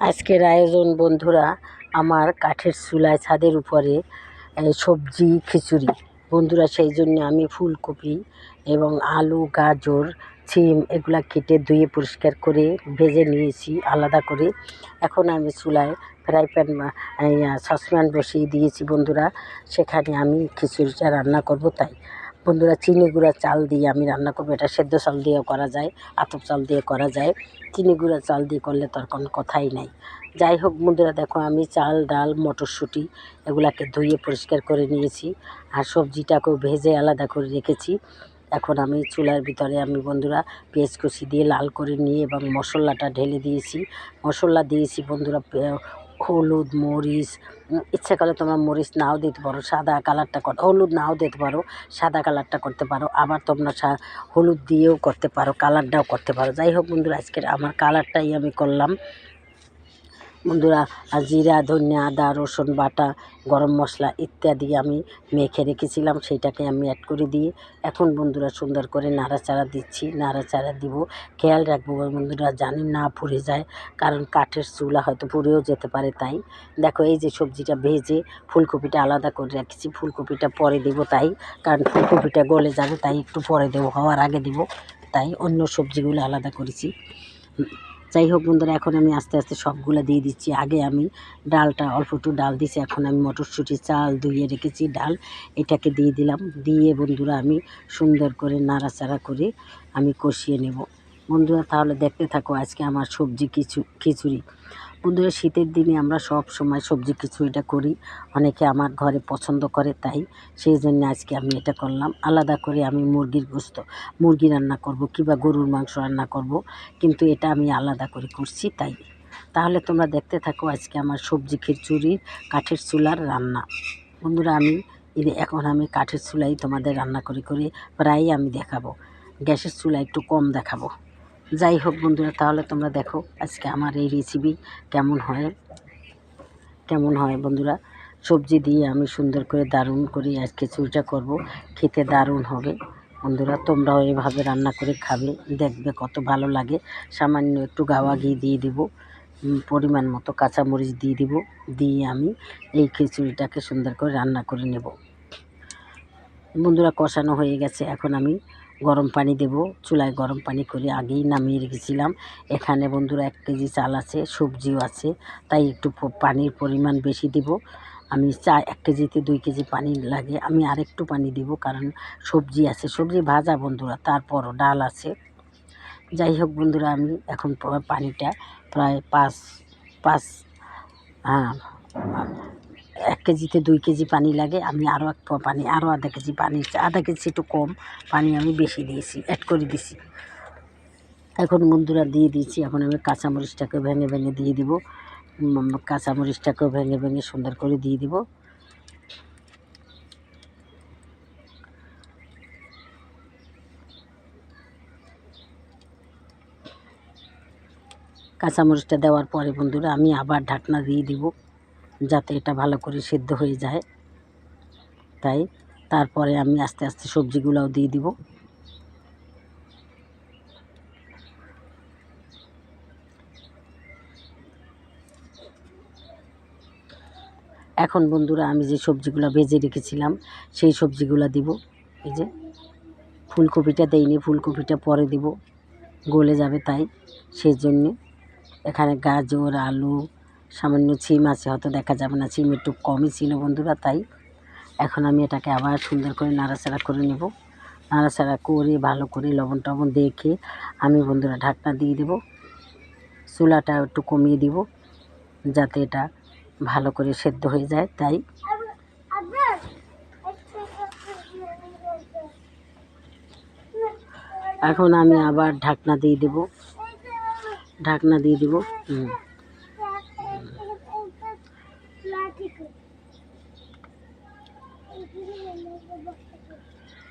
আজকের আয়োজন, বন্ধুরা, আমার কাঠের চুলায়, ছাদের উপরে সবজি, খিচুড়ি। বন্ধুরা, সেই জন্য আমি ফুলকপি এবং আলু, গাজর সিম এগুলা কেটে ধুয়ে পরিষ্কার করে ভেজে নিয়েছি, আলাদা করে। এখন আমি চুলায় ফ্রাই প্যান সসপ্যান বসিয়ে দিয়েছি, বন্ধুরা। সেখানে আমি খিচুড়িটা রান্না করব, তাই। বন্ধুরা, চিনি গুঁড়া চাল দিয়ে আমি রান্না করব। এটা সেদ্ধ চাল দিয়েও করা যায়, আতপ চাল দিয়ে করা যায়। চিনি গুঁড়া চাল দিয়ে করলে তার কোনো কথাই নাই। যাই হোক বন্ধুরা, দেখো আমি চাল, ডাল, মটরশুঁটি এগুলাকে ধুয়ে পরিষ্কার করে নিয়েছি আর সবজিটাকেও ভেজে আলাদা করে রেখেছি। এখন আমি চুলার ভিতরে আমি বন্ধুরা পেঁয়াজ কুচি দিয়ে লাল করে নিয়ে এবং মশলাটা ঢেলে দিয়েছি। মশলা দিয়েছি বন্ধুরা হলুদ, মরিচ ইচ্ছা করলে তোমরা মরিচ নাও দিতে পারো, সাদা কালারটা কর, হলুদ নাও দিতে পারো, সাদা কালারটা করতে পারো, আবার তোমরা হলুদ দিয়েও করতে পারো, কালারটাও করতে পারো। যাই হোক বন্ধুরা, আজকের আমার কালারটাই আমি করলাম। বন্ধুরা জিরা, ধনিয়া, আদা, রসুন, বাটা, গরম মশলা ইত্যাদি আমি মেখে রেখেছিলাম, সেইটাকে আমি অ্যাড করে দিয়ে এখন বন্ধুরা সুন্দর করে নাড়াচাড়া দিচ্ছি, নাড়াচাড়া দিব। খেয়াল রাখব বন্ধুরা, জানি না পুড়ে যায়, কারণ কাঠের চুলা হয়তো পুড়েও যেতে পারে তাই। দেখো, এই যে সবজিটা ভেজে ফুলকপিটা আলাদা করে রেখেছি, ফুলকপিটা পরে দেবো তাই, কারণ ফুলকপিটা গলে যাবে তাই একটু পরে দেবো, হওয়ার আগে দেবো তাই অন্য সবজিগুলো আলাদা করেছি। যাই হোক বন্ধুরা, এখন আমি আস্তে আস্তে সবগুলো দিয়ে দিচ্ছি। আগে আমি ডালটা, অল্প একটু ডাল দিয়েছি এখন আমি মটরশুঁটি চাল ধুয়ে রেখেছি ডাল। এটাকে দিয়ে দিলাম। দিয়ে বন্ধুরা, আমি সুন্দর করে নাড়াচাড়া করে আমি কষিয়ে নেব। বন্ধুরা, তাহলে দেখতে থাকো আজকে আমার সবজি কিছু খিচুড়ি। বন্ধুরা, শীতের দিনে আমরা সব সময় সবজি খিচুড়িটা করি। অনেকে আমার ঘরে পছন্দ করে তাই। সেই জন্য আজকে আমি এটা করলাম। আলাদা করে আমি মুরগির গোস্ত, মুরগি রান্না করব কিংবা গরুর মাংস রান্না করব। কিন্তু এটা আমি আলাদা করে করছি তাই। তাহলে তোমরা দেখতে থাকো আজকে আমার সবজি খিচুড়ির কাঠের চুলার রান্না। বন্ধুরা, আমি এখন আমি কাঠের চুলাই তোমাদের রান্না করে করে প্রায়ই আমি দেখাবো। গ্যাসের চুলা একটু কম দেখাবো। যাই হোক বন্ধুরা, তাহলে তোমরা দেখো আজকে আমার এই রেসিপি কেমন হয়। কেমন হয় বন্ধুরা? সবজি দিয়ে আমি সুন্দর করে দারুণ করে আজ খিচুড়িটা করব। খেতে দারুণ হবে। বন্ধুরা, তোমরাও এভাবে রান্না করে খাবে, দেখবে কত ভালো লাগে। সামান্য একটু গাওয়া ঘি দিয়ে দেবো পরিমাণ মতো কাঁচামরিচ দিয়ে দিব, দিয়ে আমি এই খিচুড়িটাকে সুন্দর করে রান্না করে নেব। বন্ধুরা, কষানো হয়ে গেছে। এখন আমি গরম পানি দেব, চুলায় গরম পানি করে আগেই নামিয়ে রেখেছিলাম। এখানে বন্ধুরা এক কেজি চাল আছে, সবজিও আছে, তাই একটু পানির পরিমাণ বেশি দেব। আমি চা, এক কেজিতে দুই কেজি পানি লাগে, আমি আরেকটু পানি দেব কারণ সবজি আছে। সবজি ভাজা বন্ধুরা, তারপরও ডাল আছে। যাই হোক বন্ধুরা, আমি এখন পানিটা প্রায় পাঁচ পাঁচ হ্যাঁ কেজিতে দুই কেজি পানি লাগে, আমি আরও এক পানি আরও আধা কেজি পানি আধা কেজি একটু কম পানি আমি বেশি দিয়েছি অ্যাড করে দিয়েছি এখন বন্ধুরা দিয়ে দিয়েছি, এখন আমি কাঁচামরিচটাকে ভেঙে ভেঙে দিয়ে দিব। কাঁচামরিচটাকেও ভেঙে ভেঙে সুন্দর করে দিয়ে দিব। কাঁচামরিচটা দেওয়ার পরে বন্ধুরা আমি আবার ঢাকনা দিয়ে দিব। যাতে এটা ভালো করে সেদ্ধ হয়ে যায়। তাই তারপরে আমি আস্তে আস্তে সবজিগুলোও দিয়ে দিব। এখন বন্ধুরা আমি যে সবজিগুলো ভেজে রেখেছিলাম, সেই সবজিগুলো দিব। এই যে ফুলকপিটা দেইনি, ফুলকপিটা পরে দিব। গলে যাবে তাই। সেই জন্যে এখানে গাজর, আলু সামান্য ছিম আছে, হয়তো দেখা যাবে না। ছিম একটু কমই ছিল বন্ধুরা, তাই এখন আমি এটাকে আবার সুন্দর করে নাড়াচাড়া করে নেব। নাড়াচাড়া করে, ভালো করে লবণ টবণ দেখে আমি বন্ধুরা ঢাকনা দিয়ে দেব। চুলাটা একটু কমিয়ে দিব, যাতে এটা ভালো করে সেদ্ধ হয়ে যায়, তাই। এখন আমি আবার ঢাকনা দিয়ে দেব। ঢাকনা দিয়ে দেব, হুম।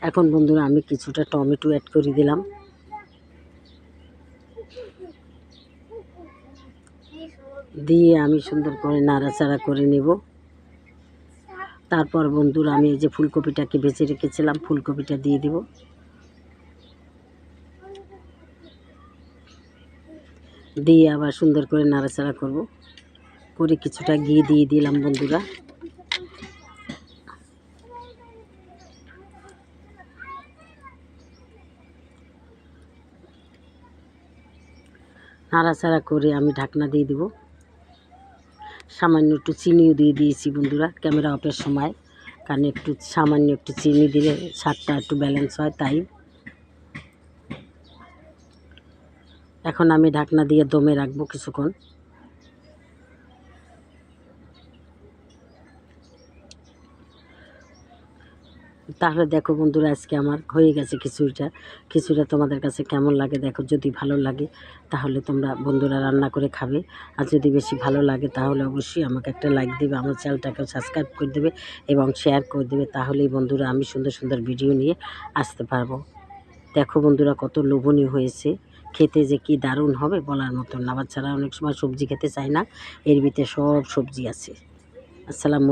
এখন বন্ধুরা আমি কিছুটা টমেটো অ্যাড করে দিলাম। দিয়ে আমি সুন্দর করে নাড়াচাড়া করে নেব। তারপর বন্ধুরা আমি এই যে ফুলকপিটাকে বেঁচে রেখেছিলাম, ফুলকপিটা দিয়ে দেব। দিয়ে আবার সুন্দর করে নাড়াচাড়া করব। করে কিছুটা ঘি দিয়ে দিলাম বন্ধুরা। নাড়াচাড়া করে আমি ঢাকনা দিয়ে দেবো। সামান্য একটু চিনিও দিয়ে দিয়েছি বন্ধুরা, ক্যামেরা অফের সময়। কারণ একটু সামান্য একটু চিনি দিলে স্বাদটা একটু ব্যালেন্স হয়, তাই। এখন আমি ঢাকনা দিয়ে দমে রাখব কিছুক্ষণ। তাহলে দেখো বন্ধুরা, আজকে আমার হয়ে গেছে খিচুড়িটা। খিচুড়িটা তোমাদের কাছে কেমন লাগে দেখো, যদি ভালো লাগে তাহলে তোমরা বন্ধুরা রান্না করে খাবে। আর যদি বেশি ভালো লাগে তাহলে অবশ্যই আমাকে একটা লাইক দেবে, আমার চ্যানেলটাকে সাবস্ক্রাইব করে দেবে এবং শেয়ার করে দেবে। তাহলেই বন্ধুরা আমি সুন্দর সুন্দর ভিডিও নিয়ে আসতে পারব। দেখো বন্ধুরা কত লোভনীয় হয়েছে। খেতে যে কি দারুণ হবে বলার মতন না। বাচ্চারা অনেক সময় সবজি খেতে চায় না, এর ভিতরে সব সবজি আছে। আসসালামু